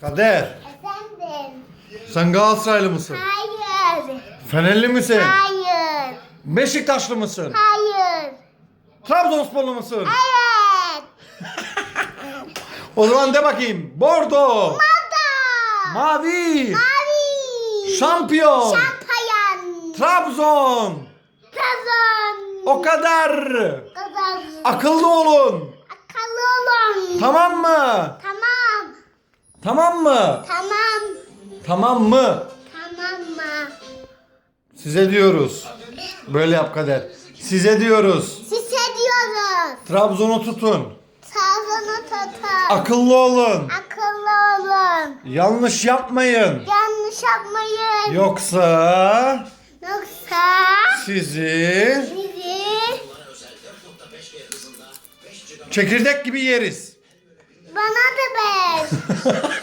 Kader, Efendim. sen Galatasaraylı mısın? Hayır. Fenerli misin? Hayır. Beşiktaşlı mısın? Hayır. Trabzonsporlu musun? Evet. O zaman de bakayım. Bordo, Moda. mavi, Mavi. şampiyon, Şampayan. Trabzon. Kazan. O kadar. Kazan. Akıllı olun. Akıllı olun. Tamam mı? Tamam. Tamam mı? Tamam. Tamam mı? Tamam mı? Size diyoruz. Böyle yap Kader. Size diyoruz. Size diyoruz. Trabzon'u tutun. Sağlığını tutun. Akıllı olun. Akıllı olun. Yanlış yapmayın. Yanlış yapmayın. Yoksa Yoksa sizi bizi çekirdek gibi yeriz. Bana da ver.